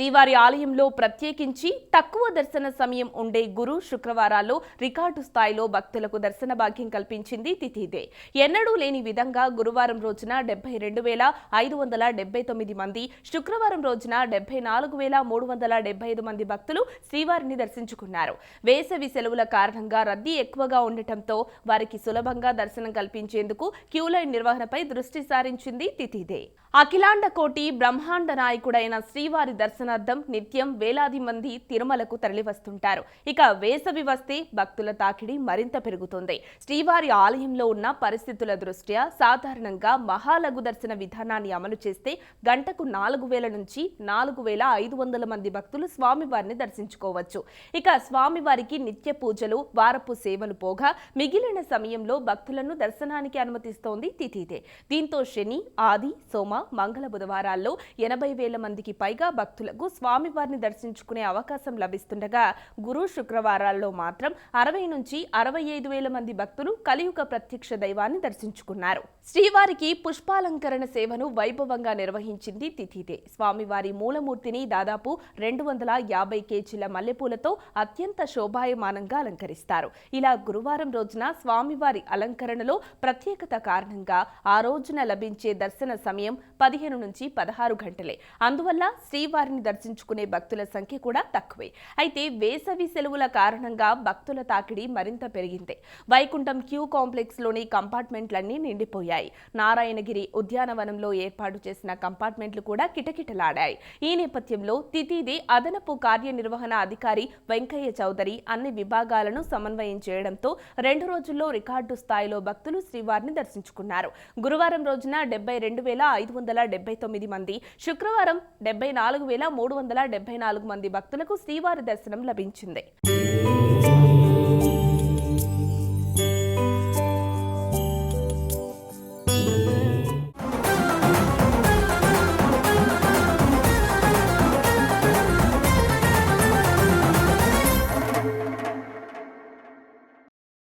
శ్రీవారి ఆలయంలో ప్రత్యేకించి తక్కువ దర్శన సమయం ఉండే గురు శుక్రవారాల్లో రికార్డు స్థాయిలో భక్తులకు దర్శన భాగ్యం కల్పించింది తిథిదే. ఎన్నడూ లేని విధంగా గురువారం రోజున డెబ్బై రెండు వేల ఐదు వందల డెబ్బై తొమ్మిది మంది శుక్రవారం రోజున డెబ్బై నాలుగు వేల మూడు వందల డెబ్బై ఐదు మంది భక్తులు శ్రీవారిని దర్శించుకున్నారు. వేసవి సెలవుల కారణంగా రద్దీ ఎక్కువగా ఉండటంతో వారికి సులభంగా దర్శనం కల్పించేందుకు క్యూలైన్ నిర్వహణపై దృష్టి సారించింది తిథిదే. అఖిలాండ కోటి బ్రహ్మాండ నాయకుడైన శ్రీవారి దర్శనార్థం నిత్యం వేలాది మంది తిరుమలకు తరలివస్తుంటారు. ఇక వేసవి వస్తే భక్తుల తాకిడి మరింత పెరుగుతుంది. శ్రీవారి ఆలయంలో ఉన్న పరిస్థితుల దృష్ట్యా సాధారణంగా మహాలఘు దర్శన విధానాన్ని అమలు చేస్తే గంటకు నాలుగు వేల నుంచి నాలుగు వేల ఐదు వందల మంది భక్తులు స్వామివారిని దర్శించుకోవచ్చు. ఇక స్వామివారికి నిత్య పూజలు వారపు సేవలు పోగా మిగిలిన సమయంలో భక్తులను దర్శనానికి అనుమతిస్తోంది తిథిదే దీంతో శని ఆది సోమ మంగళ బుధవారాల్లో ఎనభై వేల మందికి పైగా భక్తులకు స్వామివారిని దర్శించుకునే అవకాశం లభిస్తుండగా గురు శుక్రవారాల్లో మాత్రం అరవై నుంచి అరవై ఐదు వేల మంది భక్తులు కలియుగ ప్రత్యక్ష దైవాన్ని దర్శించుకున్నారు. శ్రీవారికి పుష్పాలంకరణ సేవను వైభవంగా నిర్వహించింది తిథిదే. స్వామివారి మూలమూర్తిని దాదాపు రెండు వందల యాభై కేజీల మల్లెపూలతో అత్యంత శోభాయమానంగా అలంకరిస్తారు. ఇలా గురువారం రోజున స్వామివారి అలంకరణలో ప్రత్యేకత కారణంగా ఆ రోజున లభించే దర్శన సమయం పదిహేను నుంచి పదహారు గంటలే. అందువల్ల శ్రీవారిని దర్శించుకునే భక్తుల సంఖ్య కూడా తక్కువే. అయితే వేసవి సెలవుల కారణంగా భక్తుల తాకిడి మరింత పెరిగింది. వైకుంఠం క్యూ కాంప్లెక్స్లోని కంపార్ట్మెంట్లన్నీ నిండిపోయాయి. నారాయణగిరి ఉద్యానవనంలో ఏర్పాటు చేసిన కంపార్ట్మెంట్లు కూడా కిటకిటలాడాయి. ఈ నేపథ్యంలో తితిది అదనపు కార్యనిర్వహణ అధికారి వెంకయ్య చౌదరి అన్ని విభాగాలను సమన్వయం చేయడంతో రెండు రోజుల్లో రికార్డు స్థాయిలో భక్తులు శ్రీవారిని దర్శించుకున్నారు. గురువారం రోజున డెబ్బై రెండు వేల ఐదు వందల డెబ్బై తొమ్మిది మంది శుక్రవారం డెబ్బై నాలుగు వేల మూడు వందల డెబ్బై నాలుగు మంది భక్తులకు శ్రీవారి దర్శనం లభించింది.